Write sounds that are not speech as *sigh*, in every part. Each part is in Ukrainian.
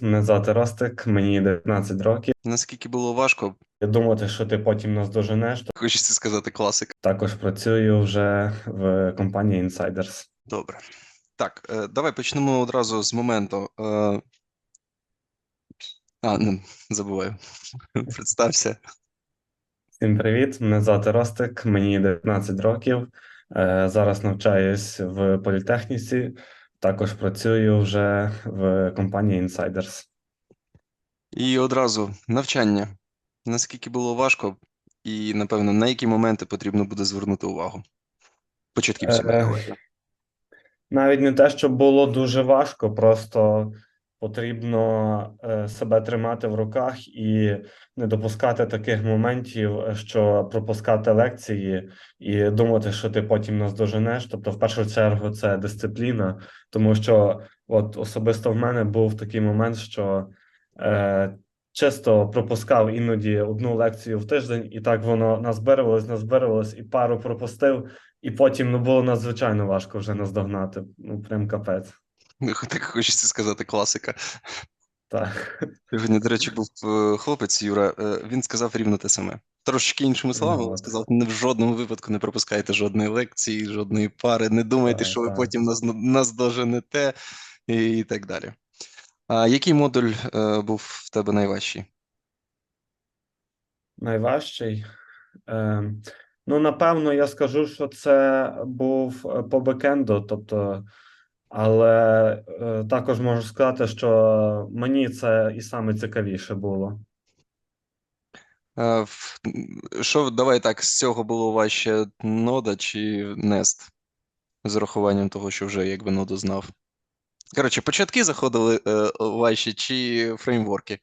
Мене звати Ростик, мені 19 років. Наскільки було важко, Я думати, що ти потім нас доженеш. хочеться сказати класика. Також працюю вже в компанії Insiders. Добре. Так, е, давай почнемо одразу з моменту. Е, а, не, забуваю. *laughs* Представся. Всім привіт! Мене звати Ростик, мені 19 років. Е, Зараз навчаюсь в політехніці. Також працюю вже в компанії Insiders. І одразу навчання. Наскільки було важко, і, напевно, на які моменти потрібно буде звернути увагу? Початківцям. Е. Навіть не те, що було дуже важко, просто потрібно е, себе тримати в руках і не допускати таких моментів, е, що пропускати лекції і думати, що ти потім наздоженеш. Тобто, в першу чергу, це дисципліна, тому що от особисто в мене був такий момент, що е, чисто пропускав іноді одну лекцію в тиждень, і так воно назбирувалось, назбирувалось, і пару пропустив. І потім ну було надзвичайно важко вже наздогнати. Ну прям капець. *laughs* Так хочеться сказати класика. Так. Сьогодні, до речі, був е, хлопець Юра. е, Він сказав рівно те саме. Трошечки іншими словами, Ну, але сказав: не в жодному випадку не пропускайте жодної лекції, жодної пари. Не думайте, Так, що ви потім нас, нас доженете і, і так далі. А який модуль е, був в тебе найважчий? Найважчий. Е, ну, напевно, я скажу, що це був по бекенду, тобто, але е, також можу сказати, що мені це і саме цікавіше було. Е, в- Що, давай так, з цього було важче нода чи Nest? З урахуванням того, що вже якби ноду знав. Коротше, початки заходили е, важче чи фреймворки?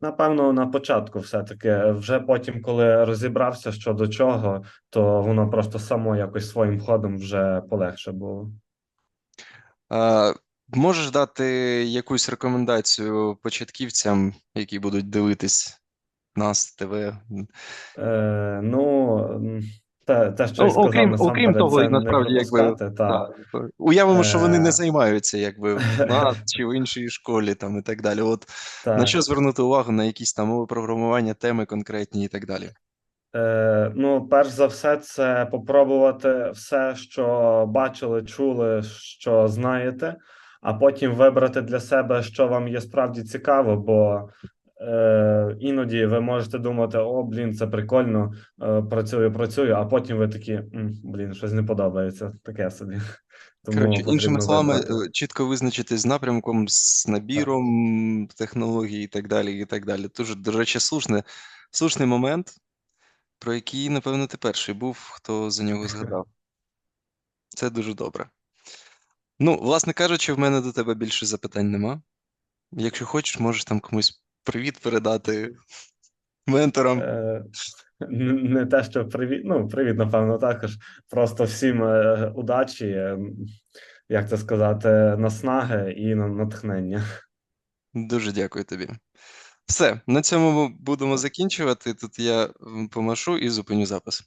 Напевно, на початку все-таки. Вже потім, коли розібрався, що до чого, то воно просто само якось своїм ходом вже полегше було. А, можеш дати якусь рекомендацію початківцям, які будуть дивитись нас, ТВ? Е, ну, те, те, що я сказав, окрім, окрім того, насправді, якби пропускати, та, уявимо, що вони не Е. займаються якби в *laughs* нас чи в іншій школі там і так далі. От та. на що звернути увагу на якісь там мови програмування, теми конкретні і так далі. Е, ну, перш за все, це попробувати все, що бачили, чули, що знаєте, а потім вибрати для себе, що вам є справді цікаво, бо е, іноді ви можете думати: о, блін, це прикольно, е, працюю, працюю, а потім ви такі, «М, блін, щось не подобається, таке собі. *laughs* Тому Коротше, іншими словами, вибрати. е, чітко визначити з напрямком, з набіром технологій і так далі. і так далі. Дуже, до речі, слушне, слушний момент, про який, напевно, ти перший був, хто за нього згадав. Це дуже добре. Ну, власне кажучи, в мене до тебе більше запитань нема. Якщо хочеш, можеш там комусь привіт передати *laughs* менторам. Е, Не те, що привіт, ну, привіт, напевно, також. Просто всім е, удачі, е, як це сказати, наснаги і натхнення. Дуже дякую тобі. Все, на цьому будемо закінчувати. Тут я помашу і зупиню запис.